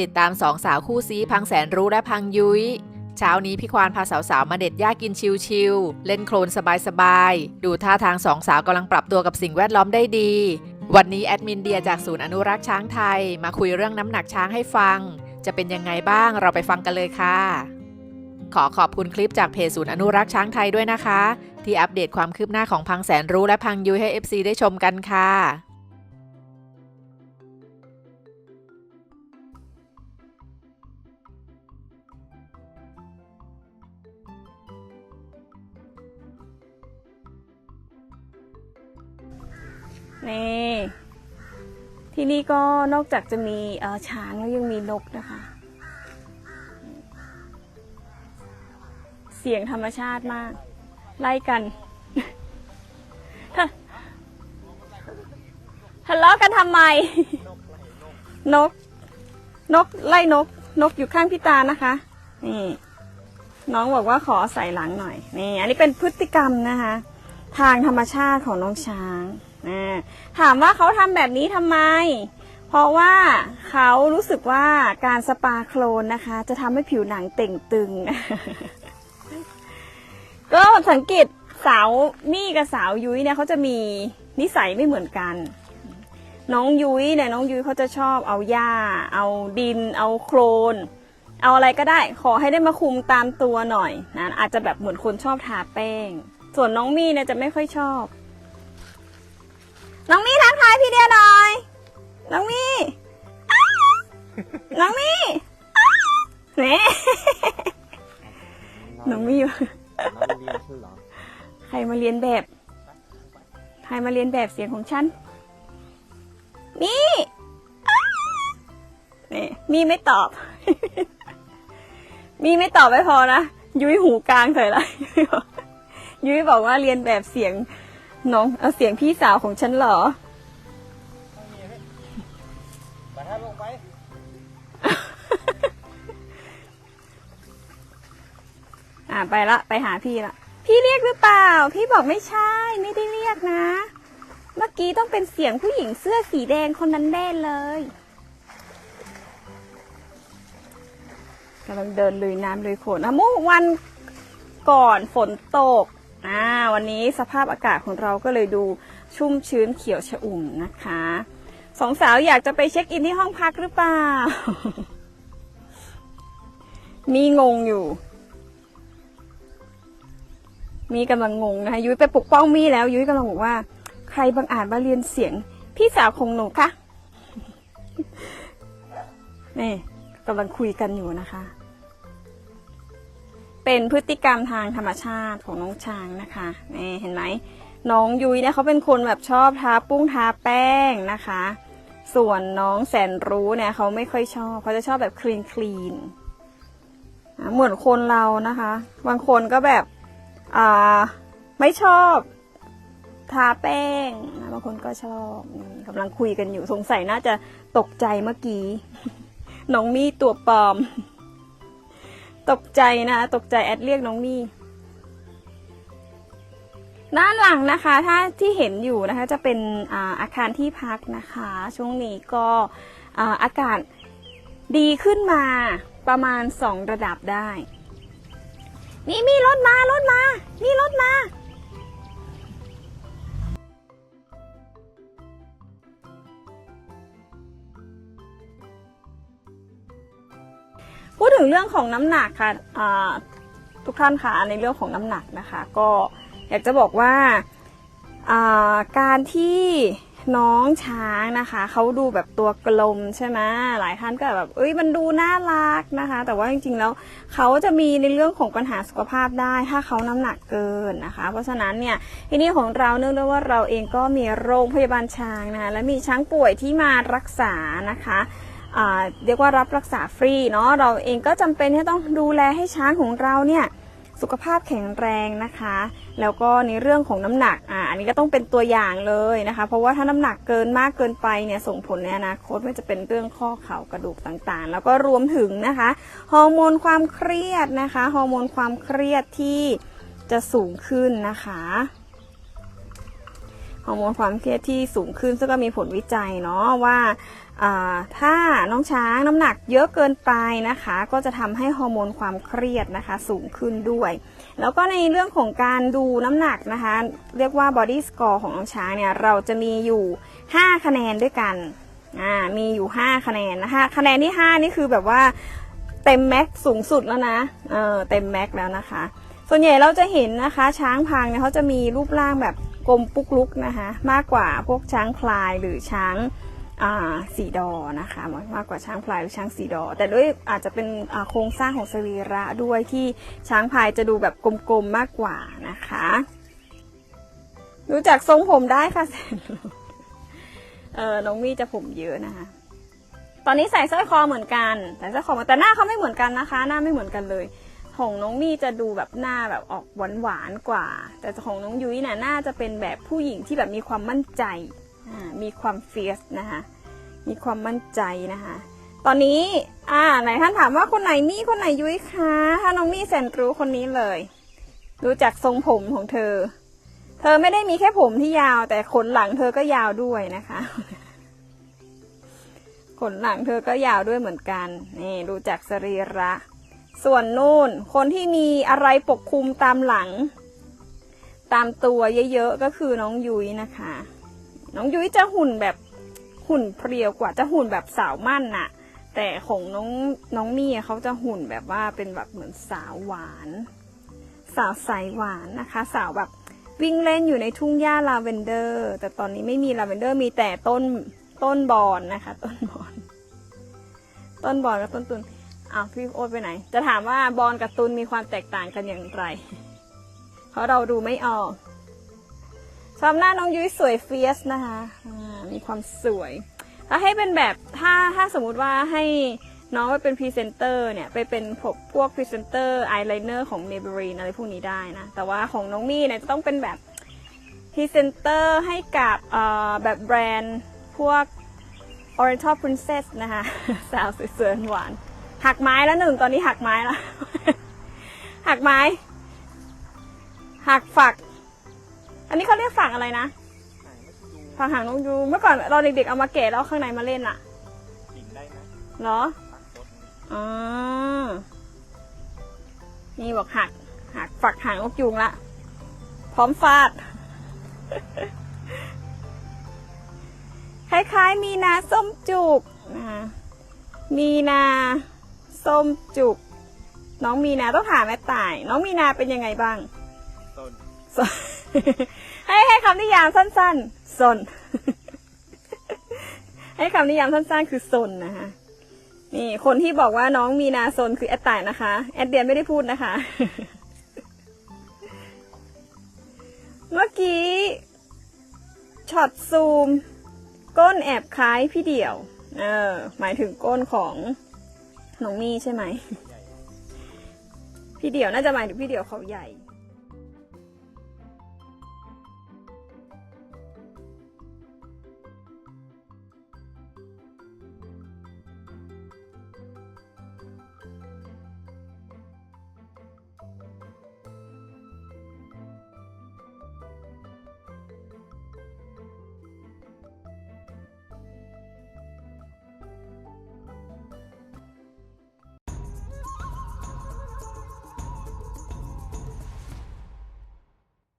ติดตามสองสาวคู่ซีพังแสนรู้และพังยุย้ยเช้านี้พี่ควานพาสาวๆมาเด็ดหญ้ากินชิวๆเล่นโคลนสบายๆ ดูท่าทางสองสาวกำลังปรับตัวกับสิ่งแวดล้อมได้ดี วันนี้แอดมินเดียจากศูนย์อนุรักษ์ช้างไทย มาคุยเรื่องน้ำหนักช้างให้ฟัง จะเป็นยังไงบ้างเราไปฟังกันเลยค่ะ ขอขอบคุณคลิปจากเพจศูนย์อนุรักษ์ช้างไทยด้วยนะคะ ที่อัปเดตความคืบหน้าของพังแสนรู้และพังยุ้ยให้ FC ได้ชมกันค่ะ นี่ที่นี่ก็นอกจากจะมีอ่อช้างแล้วยังมีนกนะคะ เสียงธรรมชาติมาก ไล่กันทะเลาะกันทำไม นก นกไล่นก นกอยู่ข้างพี่ตานะคะ นี่ น้องบอกว่าขอใส่หลังหน่อย นี่ อันนี้เป็นพฤติกรรมนะคะ ทางธรรมชาติของน้องช้าง ถามว่าเขาทำแบบนี้ทำไม เพราะว่าเขารู้สึกว่าการสปาโคลนนะคะ จะทำให้ผิวหนังเต่งตึง ก็สังเกตสาวมี่กับสาวยุ้ยเนี่ยเขาจะมีนิสัยไม่เหมือนกัน น้องยุ้ยเนี่ยน้องยุ้ยเขาจะชอบเอาหญ้า เอาดิน เอาโคลน เอาอะไรก็ได้ ขอให้ได้มาคุมตามตัวหน่อยนะอาจจะแบบเหมือนคนชอบทาแป้ง ส่วนน้องมี่เนี่ยจะไม่ค่อยชอบ น้องมี่ทักทายพี่เดียหน่อย น้องมี่อ้าวน้องมี่อ้าวเน่น้องมี่น้องเรียนชื่อเหรอ ใครมาเรียนแบบ ใครมาเรียนแบบเสียงของฉัน มี่อ้าวนี่มี่ไม่ตอบ มี่ไม่ตอบไม่พอนะ ยุ้ยหูกลางใส่ละยุ้ยบอกว่าเรียนแบบเสียง น้องเอาเสียงพี่สาวของฉันเหรอ ไปถ้าลงไปอ่าไปละ ไปหาพี่ละ พี่เรียกหรือเปล่า พี่บอกไม่ใช่ ไม่ได้เรียกนะ เมื่อกี้ต้องเป็นเสียงผู้หญิงเสื้อสีแดงคนนั้นแน่เลยกำลังเดินลุยน้ำลุยโขนนะเมื่อวันก่อนฝนตก อ่าวันนี้สภาพอากาศของเราก็เลยดูชุ่มชื้นเขียวชอุ่มนะคะสองสาวอยากจะไปเช็คอินที่ห้องพักหรือเปล่า มีงงอยู่ มีกำลังงงนะคะยุ้ยไปปกป้องมีแล้ว ยุ้ยกำลังบอกว่า ใครบางอาจมาเรียนเสียง พี่สาวของหนูคะนี่กำลังคุยกันอยู่นะคะ เป็นพฤติกรรมทางธรรมชาติของน้องช้างนะคะนี่เห็นไหมน้องยุ้ยเนี่ยเขาเป็นคนแบบชอบทาปุ้งทาแป้งนะคะ ส่วนน้องแสนรู้เนี่ยเขาไม่ค่อยชอบเขาจะชอบแบบคลีนคลีนเหมือนคนเรานะคะ บางคนก็แบบอ่าไม่ชอบทาแป้งบางคนก็ชอบกำลังคุยกันอยู่สงสัยน่าจะตกใจเมื่อกี้ น้องมี่ตัวปลอม ตกใจนะตกใจแอดเรียกน้องมี่ด้านหลังนะคะ ถ้าที่เห็นอยู่นะคะจะเป็นอาอาคารที่พักนะคะ ช่วงนี้ก็อาอากาศดีขึ้นมาประมาณสองระดับได้ นี่มีรถมารถมา นี่รถมา พูดถึงเรื่องของน้ำหนักค่ะทุกท่านค่ะในเรื่องของน้ำหนักนะคะ ก็อยากจะบอกว่าการที่น้องช้างนะคะเขาดูแบบตัวกลมใช่ไหมหลายท่านก็แบบเอ้ยมันดูน่ารักนะคะ แต่ว่าจริงๆแล้วเขาจะมีในเรื่องของปัญหาสุขภาพได้ถ้าเขาน้ำหนักเกินนะคะ เพราะฉะนั้นเนี่ยที่นี่ของเราเนื่องด้วยว่าเราเองก็มีโรงพยาบาลช้างนะคะและมีช้างป่วยที่มารักษานะคะ เรียกว่ารับรักษาฟรีเนาะเราเองก็จำเป็นที่ต้องดูแลให้ช้างของเราเนี่ยสุขภาพแข็งแรงนะคะ แล้วก็ในเรื่องของน้ำหนักอ่าอันนี้ก็ต้องเป็นตัวอย่างเลยนะคะ เพราะว่าถ้าน้ำหนักเกินมากเกินไปเนี่ยส่งผลในอนาคตไม่จะเป็นเรื่องข้อเข่ากระดูกต่างๆ แล้วก็รวมถึงนะคะฮอร์โมนความเครียดนะคะฮอร์โมนความเครียดที่จะสูงขึ้นนะคะ ฮอร์โมนความเครียดที่สูงขึ้น ซึ่งก็มีผลวิจัยเนาะว่าถ้าน้องช้างน้ำหนักเยอะเกินไปนะคะ ก็จะทำให้ฮอร์โมนความเครียดนะคะ สูงขึ้นด้วย แล้วก็ในเรื่องของการดูน้ำหนักนะคะ เรียกว่า body score ของน้องช้างเนี่ยเราจะมีอยู่ 5 คะแนนด้วยกันมีอยู่ 5 คะแนนนะคะคะแนนที่ 5 นี่คือแบบว่าเต็มแม็กซ์สูงสุดแล้วนะเออเต็มแม็กซ์แล้วนะคะ ส่วนใหญ่เราจะเห็นนะคะ ช้างพังเนี่ยเขาจะมีรูปร่างแบบ กลมปุกลุกนะคะ มากกว่าพวกช้างพลายหรือช้างสีดอนะคะมากกว่าช้างพลายหรือช้างสีดอ แต่ด้วยอาจจะเป็นโครงสร้างของสรีระด้วยที่ช้างพลายจะดูแบบกลมๆมากกว่านะคะดูจากทรงผมได้ค่ะแสนเออน้องมี่จะผมเยอะนะคะ ตอนนี้ใส่สร้อยคอเหมือนกัน ใส่สร้อยคอแต่หน้าเขาไม่เหมือนกันนะคะ หน้าไม่เหมือนกันเลย ของน้องมี่จะดูแบบหน้าแบบออกหวานหวานๆกว่า แต่ของน้องยุ้ยเนี่ยน่าจะเป็นแบบผู้หญิงที่แบบมีความมั่นใจ มีความเฟียสนะคะ มีความมั่นใจนะคะ ตอนนี้ อ่าไหนท่านถามว่าคนไหนมี่คนไหนยุ้ยคะถ้าน้องมี่แสนรู้คนนี้เลยดูจากทรงผมของเธอ เธอไม่ได้มีแค่ผมที่ยาว แต่ขนหลังเธอก็ยาวด้วยนะคะขนหลังเธอก็ยาวด้วยเหมือนกัน นี่ดูจากสรีระ ส่วนนู่น คนที่มีอะไรปกคลุมตามหลัง ตามตัวเยอะๆก็คือน้องยุ้ยนะคะ น้องยุ้ยจะหุ่นแบบหุ่นเพรียวกว่าจะหุ่นแบบสาวมั่นน่ะ แต่ของน้องน้องมี่เขาจะหุ่นแบบว่าเป็นแบบเหมือนสาวหวาน สาวใสหวานนะคะ สาวแบบวิ่งเล่นอยู่ในทุ่งหญ้าลาเวนเดอร์ แต่ตอนนี้ไม่มีลาเวนเดอร์มีแต่ต้นต้นบอนนะคะ ต้นบอน ต้นบอนกับต้นตุน อ้าวพี่โอ๊ตไปไหน จะถามว่าบอนกับตุนมีความแตกต่างกันอย่างไร เพราะเราดูไม่ออกชอบหน้าน้องยุ้ยสวยเฟียสนะคะมีความสวย ถ้าให้เป็นแบบถ้าถ้าสมมุติว่าให้น้องไปเป็นพรีเซนเตอร์เนี่ย ไปเป็นพวกพวกพรีเซนเตอร์อายไลเนอร์ของ Maybelline อะไรพวกนี้ได้นะ แต่ว่าของน้องมี่เนี่ยจะต้องเป็นแบบพรีเซนเตอร์ให้กับเอ่อแบบแบรนด์พวก Oriental Princess นะคะ สาวสวยๆหวาน หักไม้แล้วหนึ่งตอนนี้หักไม้แล้วหักไม้ หักฝัก อันนี้เขาเรียกฝักอะไรนะไหนไม่ดูฝักหางนกยูงเมื่อก่อนเราเด็กๆเอามาแกะแล้วเอาข้างในมาเล่นอะกินได้ไหมเหรอตักรสอ๋อนี่บอกหัก หักฝักหางนกยูงละ พร้อมฟาด คล้ายๆ มีนาส้มจุกนะคะมีนา ส้มจุก น้องมีนาต้องถามแม่ต่าย น้องมีนาเป็นยังไงบ้างต้นสน ให้ให้คำนิยามสั้นๆสน ให้คำนิยามสั้นๆ คือสนนะคะนี่คนที่บอกว่าน้องมีนาสนคือแอดต่ายนะคะ แอดเดียนไม่ได้พูดนะคะ เมื่อกี้ช็อตซูม ก้นแอบคล้ายพี่เดี่ยว เออ หมายถึงก้นของ น้องมี่ใช่ไหม พี่เดี่ยวน่าจะหมายถึงพี่เดี่ยวเขาใหญ่